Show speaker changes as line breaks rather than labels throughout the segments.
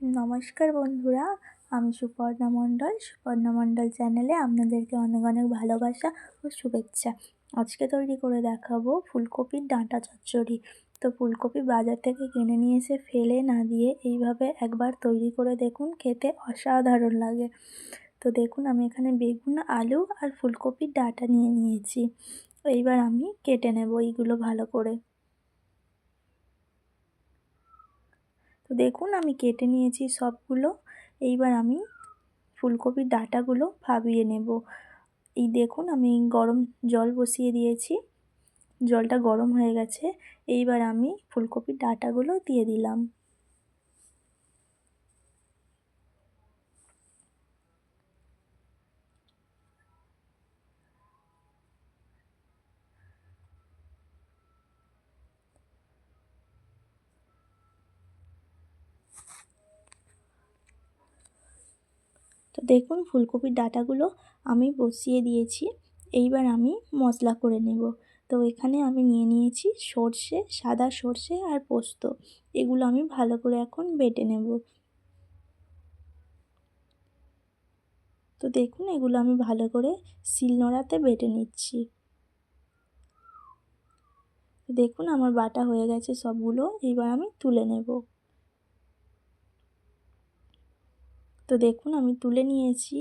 নমস্কার বন্ধুরা, আমি সুপর্ণা মণ্ডল। সুপর্ণা মণ্ডল চ্যানেলে আপনাদেরকে অনেক অনেক ভালোবাসা ও শুভেচ্ছা। আজকে তৈরি করে দেখাবো ফুলকপির ডাঁটা চচ্চড়ি। তো ফুলকপি বাজার থেকে কিনে নিয়ে এসে ফেলে না দিয়ে এইভাবে একবার তৈরি করে দেখুন, খেতে অসাধারণ লাগে। তো দেখুন, আমি এখানে বেগুন, আলু আর ফুলকপির ডাঁটা নিয়ে নিয়েছি। এইবার আমি কেটে নেব এইগুলো ভালো করে। তো দেখুন, আমি কেটে নিয়েছি সবগুলো। এইবার আমি ফুলকপির ডাটাগুলো ভাবিয়ে নেব। এই দেখুন, আমি গরম জল বসিয়ে দিয়েছি। জলটা গরম হয়ে গেছে। এইবার আমি ফুলকপির ডাটাগুলো দিয়ে দিলাম। তো দেখুন, ফুলকপির ডাটাগুলো আমি বসিয়ে দিয়েছি। এইবার আমি মশলা করে নেব। তো এখানে আমি নিয়ে নিয়েছি সর্ষে, সাদা সর্ষে আর পোস্ত। এগুলো আমি ভালো করে এখন বেটে নেব। তো দেখুন, এগুলো আমি ভালো করে শিলনোড়াতে বেটে নিচ্ছি। দেখুন, আমার বাটা হয়ে গেছে সবগুলো। এইবার আমি তুলে নেব। তো দেখুন, আমি তুলে নিয়েছি।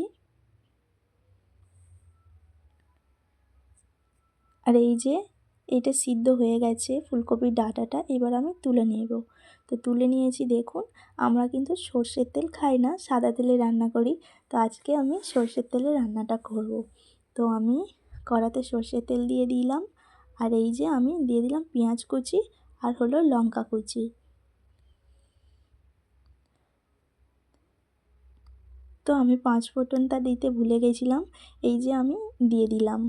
আর এই যে, এটা সিদ্ধ হয়ে গেছে ফুলকপির ডাঁটাটা, এবার আমি তুলে নেব। তো তুলে নিয়েছি, দেখুন, আমরা কিন্তু সর্ষের তেল খাই না, সাদা তেলে রান্না করি। তো আজকে আমি সর্ষের তেলে রান্নাটা করব। তো আমি কড়াতে সর্ষের তেল দিয়ে দিলাম। আর এই যে, আমি দিয়ে দিলাম পেঁয়াজ কুচি আর হলো লঙ্কা কুচি। তো আমি পাঁচ ফোটনটা দিতে ভুলে গেছিলাম, এই যে আমি দিয়ে দিলাম।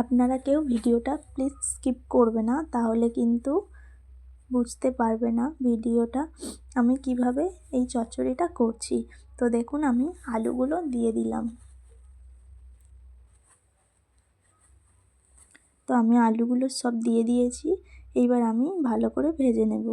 আপনারা কেউ ভিডিওটা প্লিজ স্কিপ করবে না, তাহলে কিন্তু বুঝতে পারবে না ভিডিওটা আমি কীভাবে এই চচ্চড়িটা করছি। তো দেখুন, আমি আলুগুলো দিয়ে দিলাম। তো আমি আলুগুলো সব দিয়ে দিয়েছি। এইবার আমি ভালো করে ভেজে নেব।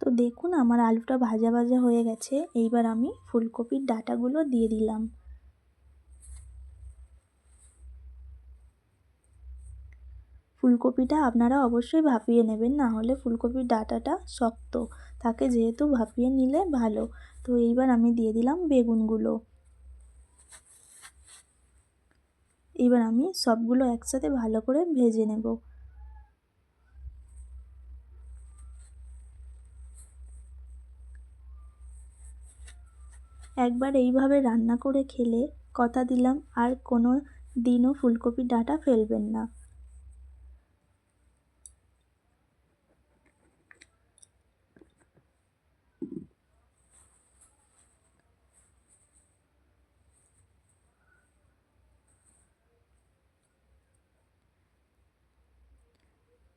তো দেখুন আমার আলুটা ভাজা ভাজা হয়ে গেছে। এইবার আমি ফুলকপির ডাটাগুলো দিয়ে দিলাম। ফুলকপিটা আপনারা অবশ্যই ভাপিয়ে নেবেন, না হলে ফুলকপির ডাটাটা শক্ত। তাকে যেহেতু ভাপিয়ে নিলে ভালো। তো এইবার আমি দিয়ে দিলাম বেগুনগুলো। এবার আমি সবগুলো একসাথে ভালো করে ভেজে নেব। একবার এইভাবে রান্না করে খেলে কথা দিলাম, আর কোনো দিনও ফুলকপির ডাঁটা ফেলবেন না।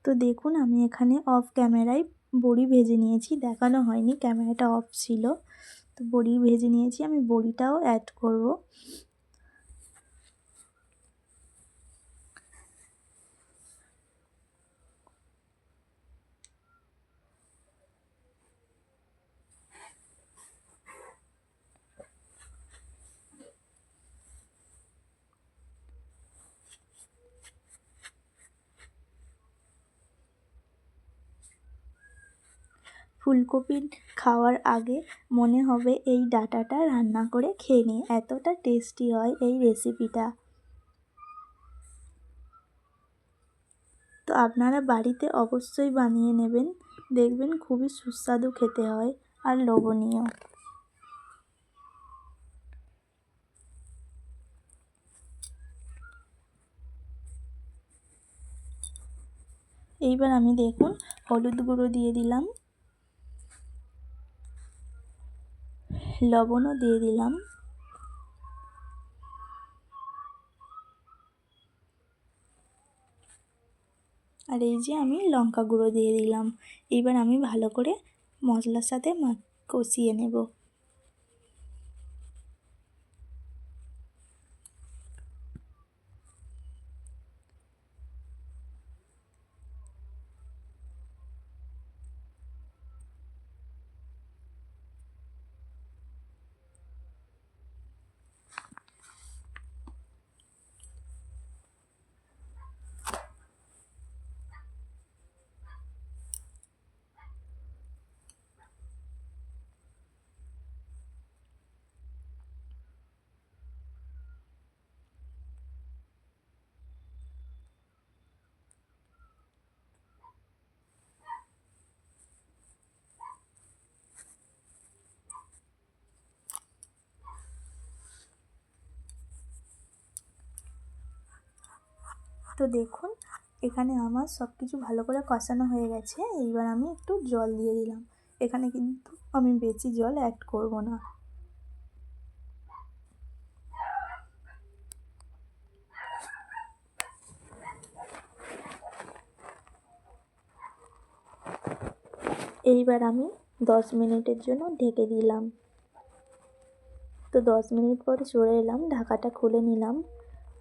তো দেখুন, আমি এখানে অফ ক্যামেরায় বড়ি ভেজে নিয়েছি, দেখানো হয়নি ক্যামেরাটা অফ ছিল। তো বড়ি ভেজে নিয়েছি আমি বড়িটাও অ্যাড করব। ফুলকপি খাওয়ার আগে মনে হবে এই ডাটাটা রান্না করে খেয়ে নিই। এতটা টেস্টি হয় এই রেসিপিটা তো আপনারা বাড়িতে অবশ্যই বানিয়ে নেবেন। দেখবেন খুবই সুস্বাদু খেতে হয় আর লোভনীয়। এইবার আমি দেখুন, হলুদ গুঁড়ো দিয়ে দিলাম। লবণও দিয়ে দিলাম। আর এই যে আমি লঙ্কা গুঁড়ো দিয়ে দিলাম। এবার আমি ভালো করে মশলার সাথে কষিয়ে নেব। তো দেখুন, এখানে আমার সব কিছু ভালো করে কষানো হয়ে গেছে। এইবার আমি একটু জল দিয়ে দিলাম। এখানে কিন্তু আমি বেশি জল অ্যাড করব না। এইবার আমি দশ মিনিটের জন্য ঢেকে দিলাম। তো দশ মিনিট পরে চলে এলাম, ঢাকাটা খুলে নিলাম।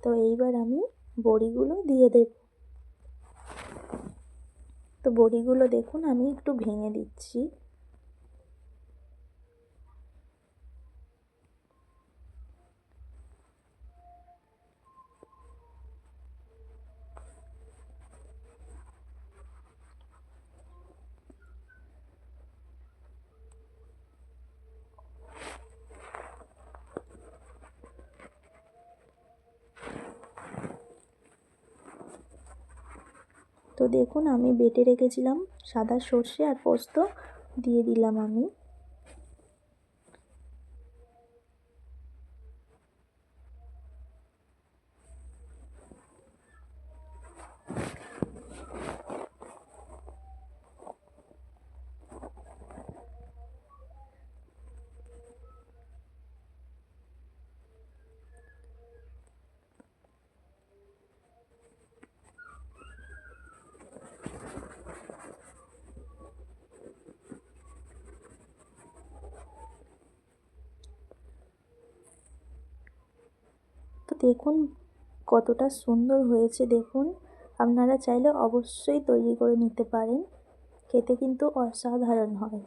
তো এইবার আমি বড়িগুলো দিয়ে দেব। তো বড়িগুলো দেখুন আমি একটু ভেঙে দিচ্ছি। তো দেখুন আমি বেটে রেখেছিলাম সাদা সর্ষে আর পোস্ত দিয়ে দিলাম আমি। দেখুন, কতটা সুন্দর হয়েছে দেখুন। আপনারা চাইলে অবশ্যই তৈরি করে নিতে পারেন। খেতে কিন্তু অসাধারণ হয়।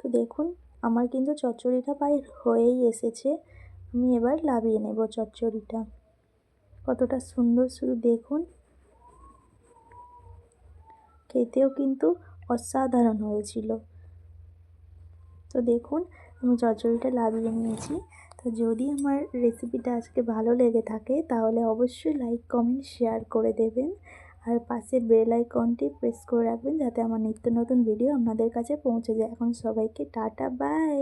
তো দেখুন, আমার কিন্তু চচ্চড়িটা প্রায় হয়েই এসেছে। আমি এবার লাভিয়ে নেব চচ্চড়িটা। কতটা সুন্দর শুধু দেখুন। খেতেও কিন্তু অসাধারণ হয়েছিল। তো দেখুন, আমি চচ্চড়িটা লাভিয়ে নিয়েছি। তো যদি আমার রেসিপিটা আজকে ভালো লেগে থাকে, তাহলে অবশ্যই লাইক কমেন্ট শেয়ার করে দেবেন। আর পাশে বেল আইকনটি প্রেস করে রাখবেন যাতে আমার নিত্য নতুন ভিডিও আপনাদের কাছে পৌঁছে যায়। এখন সবাইকে টাটা বাই